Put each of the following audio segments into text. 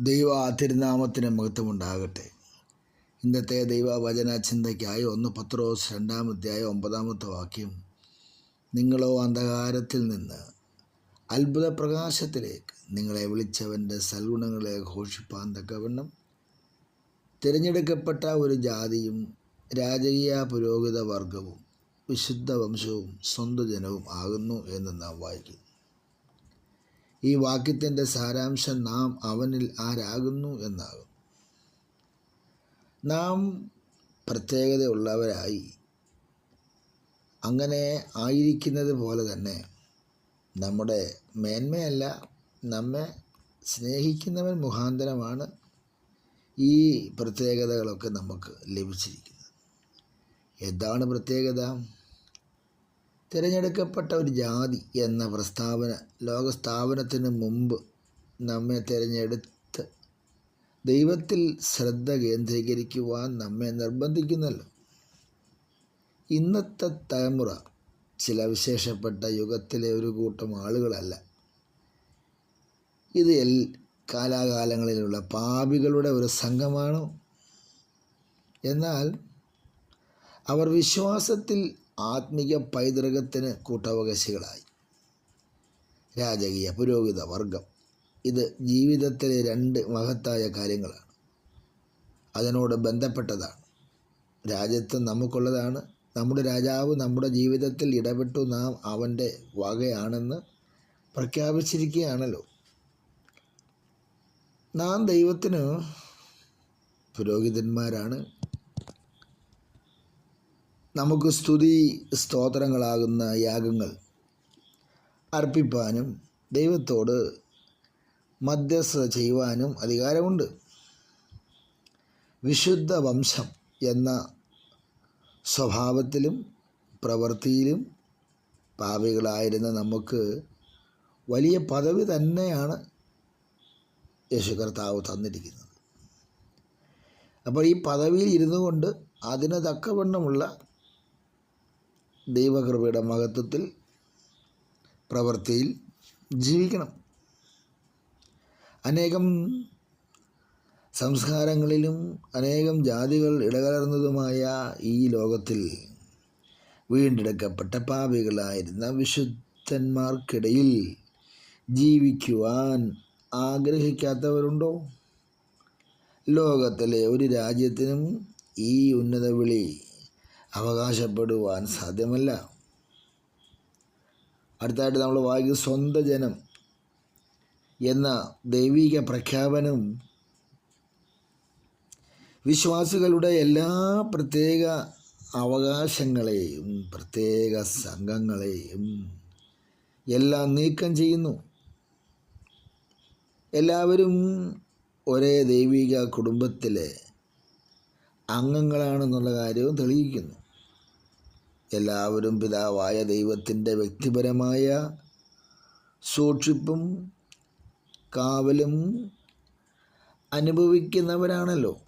ദൈവ തിരുനാമത്തിന് മഹത്വമുണ്ടാകട്ടെ. ഇന്നത്തെ ദൈവവചന ചിന്തയ്ക്കായി ഒന്ന് പത്രോസ് രണ്ടാമധ്യായ ഒമ്പതാമത്തെ വാക്യം. നിങ്ങളോ അന്ധകാരത്തിൽ നിന്ന് അത്ഭുത പ്രകാശത്തിലേക്ക് നിങ്ങളെ വിളിച്ചവന്റെ സൽഗുണങ്ങളെ ഘോഷിപ്പാൻ തക്കവണ്ണം തിരഞ്ഞെടുക്കപ്പെട്ട ഒരു ജാതിയും രാജകീയ പുരോഹിത വർഗവും വിശുദ്ധ വംശവും സ്വന്തം ജനവും ആകുന്നു എന്ന് നാം വായിക്കുന്നു. ഈ വാക്യത്തിന്റെ സാരാംശം നാം അവനിൽ ആരാകുന്നു എന്നാകും. നാം പ്രത്യേകതയുള്ളവരായി അങ്ങനെ ആയിരിക്കുന്നത് പോലെ തന്നെ നമ്മുടെ മേന്മയല്ല നമ്മെ സ്നേഹിക്കുന്നവൻ മുഖാന്തരമാണ് ഈ പ്രത്യേകതകളൊക്കെ നമുക്ക് ലഭിച്ചിരിക്കുന്നത്. എന്താണ് പ്രത്യേകത? തിരഞ്ഞെടുക്കപ്പെട്ട ഒരു ജാതി എന്ന പ്രസ്താവന ലോകസ്ഥാപനത്തിന് മുമ്പ് നമ്മെ തിരഞ്ഞെടുത്ത് ദൈവത്തിൽ ശ്രദ്ധ കേന്ദ്രീകരിക്കുവാൻ നമ്മെ നിർബന്ധിക്കുന്നല്ലോ. ഇന്നത്തെ തലമുറ ചില വിശേഷപ്പെട്ട യുഗത്തിലെ ഒരു കൂട്ടം ആളുകളല്ല. ഇത് എൽ കാലാകാലങ്ങളിലുള്ള പാപികളുടെ ഒരു സംഘമാണ്? എന്നാൽ അവർ വിശ്വാസത്തിൽ ആത്മീക പൈതൃകത്തിന് കൂട്ടവകാശികളായി. രാജകീയ പുരോഹിത വർഗം. ഇത് ജീവിതത്തിലെ രണ്ട് മഹത്തായ കാര്യങ്ങളാണ്. അതിനോട് ബന്ധപ്പെട്ടതാണ്. രാജ്യത്വം നമുക്കുള്ളതാണ്. നമ്മുടെ രാജാവ് നമ്മുടെ ജീവിതത്തിൽ ഇടപെട്ടു. നാം അവന്റെ വകയാണെന്ന് പ്രഖ്യാപിച്ചിരിക്കുകയാണല്ലോ. നാം ദൈവത്തിന് പുരോഹിതന്മാരാണ്. നമുക്ക് സ്തുതി സ്തോത്രങ്ങളാകുന്ന യാഗങ്ങൾ അർപ്പിപ്പാനും ദൈവത്തോട് മധ്യസ്ഥത ചെയ്യുവാനും അധികാരമുണ്ട്. വിശുദ്ധ വംശം എന്ന സ്വഭാവത്തിലും പ്രവൃത്തിയിലും പാപികളായിരുന്ന നമുക്ക് വലിയ പദവി തന്നെയാണ് യേശു കർത്താവ് തന്നിരിക്കുന്നത്. അപ്പോൾ ഈ പദവിയിൽ ഇരുന്നു കൊണ്ട് അതിന് തക്കവണ്ണമുള്ള ദൈവകൃപയുടെ മഹത്വത്തിൽ പ്രവൃത്തിയിൽ ജീവിക്കണം. അനേകം സംസ്കാരങ്ങളിലും അനേകം ജാതികൾ ഇടകലർന്നതുമായ ഈ ലോകത്തിൽ വീണ്ടെടുക്കപ്പെട്ട പാപികളായിരുന്ന വിശുദ്ധന്മാർക്കിടയിൽ ജീവിക്കുവാൻ ആഗ്രഹിക്കാത്തവരുണ്ടോ? ലോകത്തിലെ ഒരു രാജ്യത്തിനും ഈ ഉന്നത വിളി അവകാശപ്പെടുവാൻ സാധ്യമല്ല. അടുത്തായിട്ട് നമ്മൾ വായിക്കും സ്വന്ത ജനം എന്ന ദൈവിക പ്രഖ്യാപനം വിശ്വാസികളുടെ എല്ലാ പ്രത്യേക അവകാശങ്ങളെയും പ്രത്യേക സംഘങ്ങളെയും എല്ലാം നീക്കം ചെയ്യുന്നു. എല്ലാവരും ഒരേ ദൈവിക കുടുംബത്തിലെ അംഗങ്ങളാണെന്നുള്ള കാര്യവും തെളിയിക്കുന്നു. എല്ലാവരും പിതാവായ ദൈവത്തിന്റെ വ്യക്തിപരമായ സൂക്ഷിപ്പും കാവലും അനുഭവിക്കുന്നവരാണല്ലോ.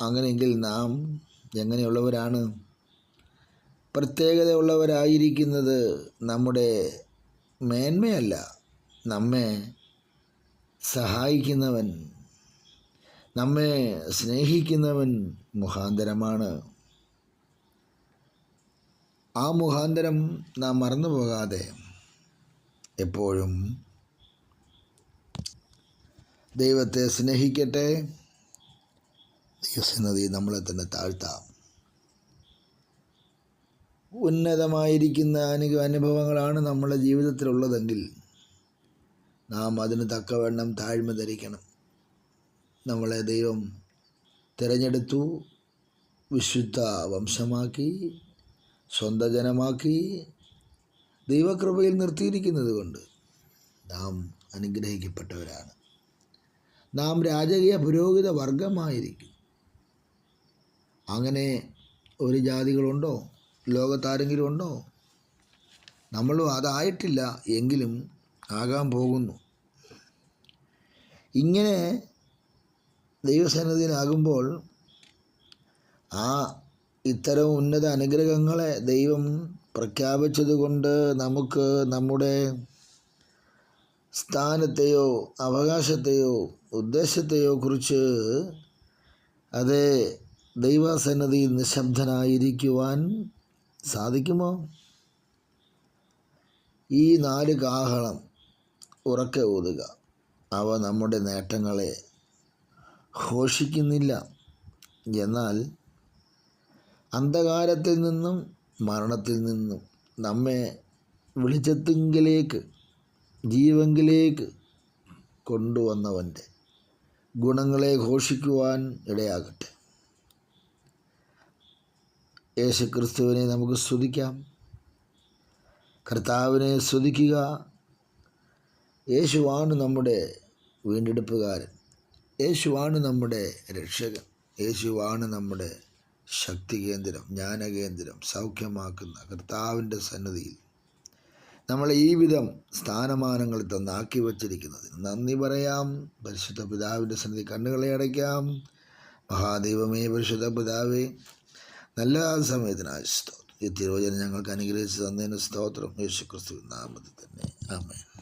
അങ്ങനെയെങ്കിൽ നാം എങ്ങനെയുള്ളവരാണ്? പ്രത്യേകതയുള്ളവരായിരിക്കുന്നത് നമ്മുടെ മേന്മയല്ല. നമ്മെ സഹായിക്കുന്നവൻ നമ്മെ സ്നേഹിക്കുന്നവൻ മുഖാന്തരമാണ്. ആ മുഖാന്തരം നാം മറന്നു പോകാതെ എപ്പോഴും ദൈവത്തെ സ്നേഹിക്കട്ടെ. ദൈവസന്നതി നമ്മളെ തന്നെ താഴ്ത്താം. ഉന്നതമായിരിക്കുന്ന അനു അനുഭവങ്ങളാണ് നമ്മുടെ ജീവിതത്തിലുള്ളതെങ്കിൽ നാം അതിന് തക്കവണ്ണം താഴ്മ ധരിക്കണം. നമ്മളെ ദൈവം തിരഞ്ഞെടുത്തു വിശുദ്ധ വംശമാക്കി സ്വന്തം ജനമാക്കി ദൈവകൃപയിൽ നിർത്തിയിരിക്കുന്നത് കൊണ്ട് നാം അനുഗ്രഹിക്കപ്പെട്ടവരാണ്. നാം രാജകീയ പുരോഹിത വർഗമായിരിക്കും അങ്ങനെ ഒരു ജാതികളുണ്ടോ? ലോകത്താരെങ്കിലും ഉണ്ടോ? നമ്മളും അതായിട്ടില്ല എങ്കിലും ആകാൻ പോകുന്നു. ഇങ്ങനെ ദൈവസന്നിധിയിലാകുമ്പോൾ ആ ഇത്തരം ഉന്നത അനുഗ്രഹങ്ങളെ ദൈവം പ്രഖ്യാപിച്ചതുകൊണ്ട് നമുക്ക് നമ്മുടെ സ്ഥാനത്തെയോ അവകാശത്തെയോ ഉദ്ദേശത്തെയോ കുറിച്ച് അത് ദൈവസന്നതിയിൽ നിശബ്ദനായിരിക്കുവാൻ സാധിക്കുമോ? ഈ നാല് കാഹളം ഉറക്കെ ഊതുക അവ നമ്മുടെ നേട്ടങ്ങളെ ഘോഷിക്കുന്നില്ല. എന്നാൽ അന്ധകാരത്തിൽ നിന്നും മരണത്തിൽ നിന്നും നമ്മെ വെളിച്ചത്തിങ്കിലേക്ക് ജീവങ്കിലേക്ക് കൊണ്ടുവന്നവന്റെ ഗുണങ്ങളെ ഘോഷിക്കുവാൻ ഇടയാകട്ടെ. യേശുക്രിസ്തുവിനെ നമുക്ക് സ്തുതിക്കാം. കർത്താവിനെ സ്തുതിക്കുക. യേശുവാണ് നമ്മുടെ വീണ്ടെടുപ്പുകാരൻ. യേശുവാണ് നമ്മുടെ രക്ഷകൻ. യേശുവാണ് നമ്മുടെ ശക്തി കേന്ദ്രം ജ്ഞാനകേന്ദ്രം സൗഖ്യമാക്കുന്ന കർത്താവിന്റെ സന്നദ്ധിയിൽ നമ്മൾ ഈ വിധം സ്ഥാനമാനങ്ങൾ തന്നാക്കി വച്ചിരിക്കുന്നതിന് നന്ദി പറയാം. പരിശുദ്ധ പിതാവിന്റെ സന്നിധി കണ്ണുകളെ അടയ്ക്കാം. മഹാദൈവമേ പരിശുദ്ധ പിതാവേ നല്ല സമയത്തിന് സ്തോത്രം. ഈ തിരുവചനം ഞങ്ങൾക്ക് അനുഗ്രഹിച്ച് തന്നതിന് സ്തോത്രം. യേശു ക്രിസ്തു നാമത്തിൽ തന്നെ. ആമേൻ.